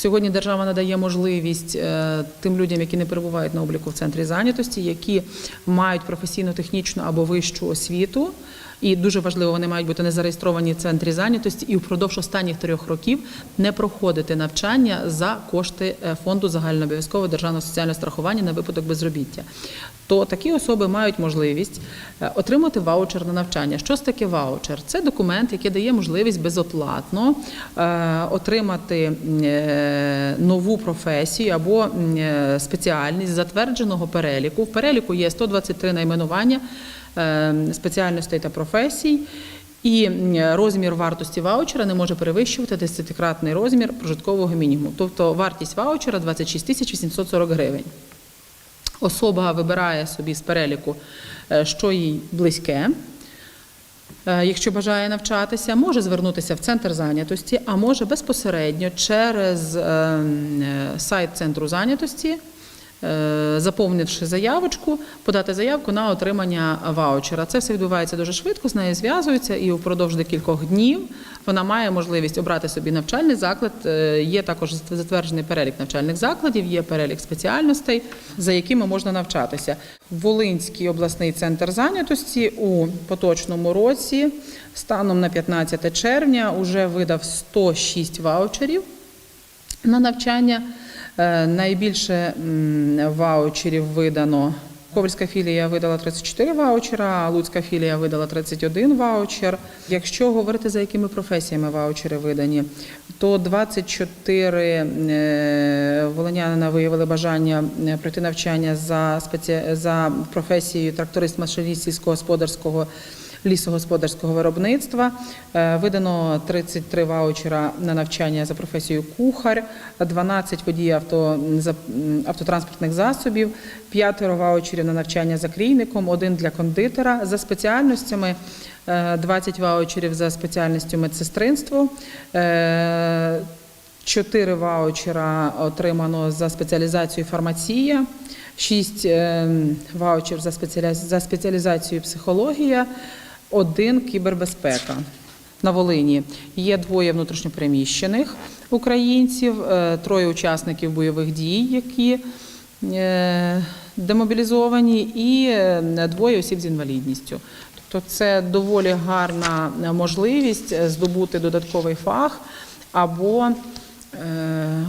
Сьогодні держава надає можливість е, тим людям, які не перебувають на обліку в центрі зайнятості, які мають професійну, технічну або вищу освіту. І дуже важливо, вони мають бути не зареєстровані в центрі зайнятості і впродовж останніх трьох років не проходити навчання за кошти е, фонду загальнообов'язкового державного соціального страхування на випадок безробіття. То такі особи мають можливість е, отримати ваучер на навчання. Що ж таке ваучер? Це документ, який дає можливість безоплатно е, отримати е, нову професію або спеціальність затвердженого переліку. В переліку є 123 найменування спеціальностей та професій. І розмір вартості ваучера не може перевищувати 10-кратний розмір прожиткового мінімуму. Тобто вартість ваучера 26 тисяч 840 гривень. Особа вибирає собі з переліку, е, що їй близьке. Е, Якщо бажає навчатися, може звернутися в центр зайнятості, а може безпосередньо через е, м, е, сайт центру зайнятості, заповнивши заявочку, подати заявку на отримання ваучера. Це все відбувається дуже швидко, з нею зв'язуються, і впродовж декількох днів вона має можливість обрати собі навчальний заклад. Е, Є також затверджений перелік навчальних закладів, є перелік спеціальностей, за якими можна навчатися. Волинський обласний центр зайнятості у поточному році станом на 15 червня вже видав 106 ваучерів на навчання. Е, Найбільше ваучерів видано. Ковальська філія видала 34 ваучера, Луцька філія видала 31 ваучер. Якщо говорити за якими професіями ваучери видані, то 24 е, волинянина виявили бажання е, пройти навчання за спеці... за професією тракторист-машиніст сільськогосподарського лісогосподарського виробництва. Е, Видано 33 ваучера на навчання за професією кухар, 12 водіїв авто, автотранспортних засобів, 5 ваучерів на навчання за клійником, один для кондитера за спеціальностями. е, 20 ваучерів за спеціальністю медсестринство, е, 4 ваучера отримано за спеціалізацією фармація, 6 ваучерів за спеціалізацією психологія, один кібербезпека. На Волині є двоє внутрішньопереміщених українців, е, троє учасників бойових дій, які е, демобілізовані, і е, двоє осіб з інвалідністю. Тобто це доволі гарна можливість здобути додатковий фах або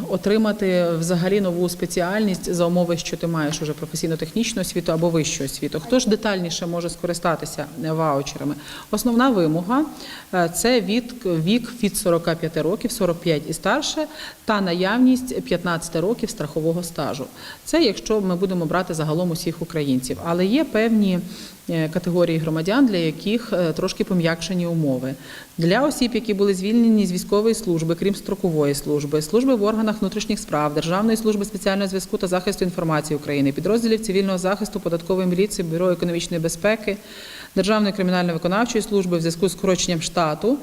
отримати взагалі нову спеціальність за умови, що ти маєш уже професійно-технічну освіту або вищу освіту. Хто ж детальніше може скористатися е, ваучерами? Основна вимога е, це від вік від 45 років, 45 і старше, та наявність 15 років страхового стажу. Це якщо ми будемо брати загалом усіх українців, але є певні е, категорії громадян, для яких е, трошки пом'якшені умови. Для осіб, які були звільнені з військової служби, крім строкової служби, служби в органах внутрішніх справ, Державної служби спеціального зв'язку та захисту інформації України, підрозділів цивільного захисту, податкової міліції, бюро економічної безпеки, Державної кримінально-виконавчої служби в зв'язку з скороченням штату.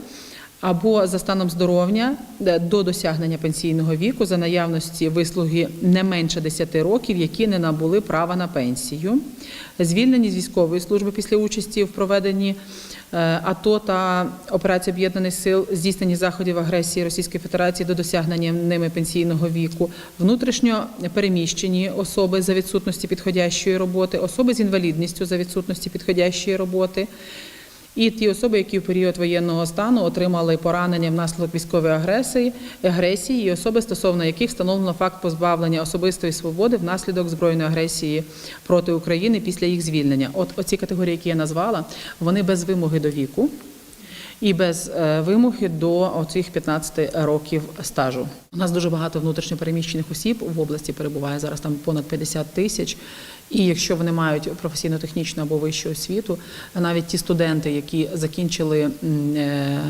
Або за станом здоров'я до досягнення пенсійного віку за наявності вислуги не менше 10 років, які не набули права на пенсію, звільнені з військової служби після участі в проведенні е, АТО та операції об'єднаних сил, здійсненні заходів агресії Російської Федерації до досягнення ними пенсійного віку, внутрішньо переміщені особи за відсутності підходящої роботи, особи з інвалідністю за відсутності підходящої роботи. І ті особи, які в період воєнного стану отримали поранення внаслідок військової агресії, агресії, і особи, стосовно яких встановлено факт позбавлення особистої свободи внаслідок збройної агресії проти України після їх звільнення. От оці категорії, які я назвала, вони без вимоги до віку і без е, вимоги до оцих 15 років стажу. У нас дуже багато внутрішньопереміщених осіб в області перебуває зараз там понад 50 тисяч. І якщо вони мають професійно-технічну або вищу освіту, навіть ті студенти, які закінчили. е,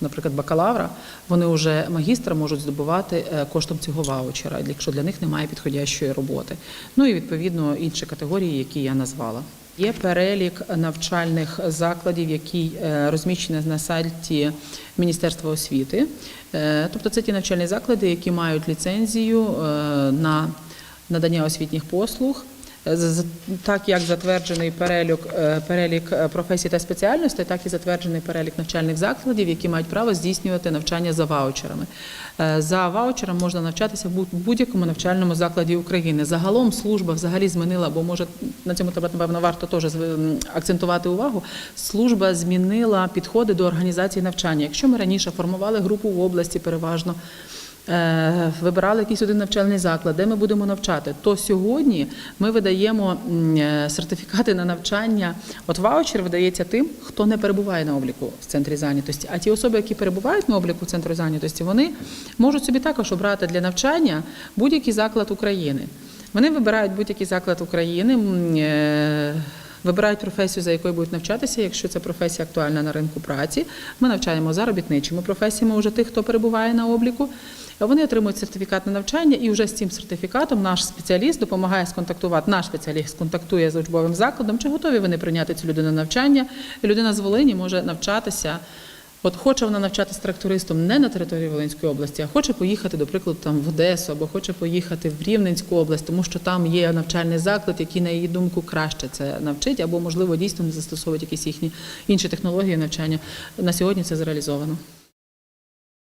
Наприклад, бакалавра, вони вже магістра можуть здобувати е, коштом цього ваучера, якщо для них немає підходящої роботи. Ну і відповідно інші категорії, які я назвала. Є перелік навчальних закладів, який розміщені розміщений на сайті Міністерства освіти. Е, Тобто це ті навчальні заклади, які мають ліцензію е, на надання освітніх послуг Так як затверджений перелік, е, перелік е, професій та спеціальностей, так і затверджений перелік навчальних закладів, які мають право здійснювати навчання за ваучерами. Е, За ваучером можна навчатися в будь- будь-якому навчальному закладі України. Загалом служба взагалі змінила, бо може на цьому треба напевно варто теж акцентувати увагу. Служба змінила підходи до організації навчання. Якщо ми раніше формували групу в області переважно. Е, Вибирали якийсь один навчальний заклад, де ми будемо навчати. То сьогодні ми видаємо е, сертифікати на навчання. От ваучер видається тим, хто не перебуває на обліку в центрі зайнятості. А ті особи, які перебувають на обліку центру зайнятості, вони можуть собі також обрати для навчання будь-який заклад України. Вони вибирають будь-який заклад України. е, Вибирають професію, за якою будуть навчатися. Якщо ця професія актуальна на ринку праці, ми навчаємо заробітничими професіями уже тих, хто перебуває на обліку. Вони отримують сертифікат на навчання, і вже з цим сертифікатом наш спеціаліст допомагає сконтактувати. Наш спеціаліст контактує з учбовим закладом, чи готові вони прийняти цю людину на навчання. Людина з Волині може навчатися. От хоче вона навчатися трактористом не на території Волинської області, а хоче поїхати, до прикладу, там в Одесу або хоче поїхати в Рівненську область, тому що там є навчальний заклад, який, на її думку, краще це навчить, або можливо дійсно не застосовують якісь їхні інші технології навчання. На сьогодні це зреалізовано.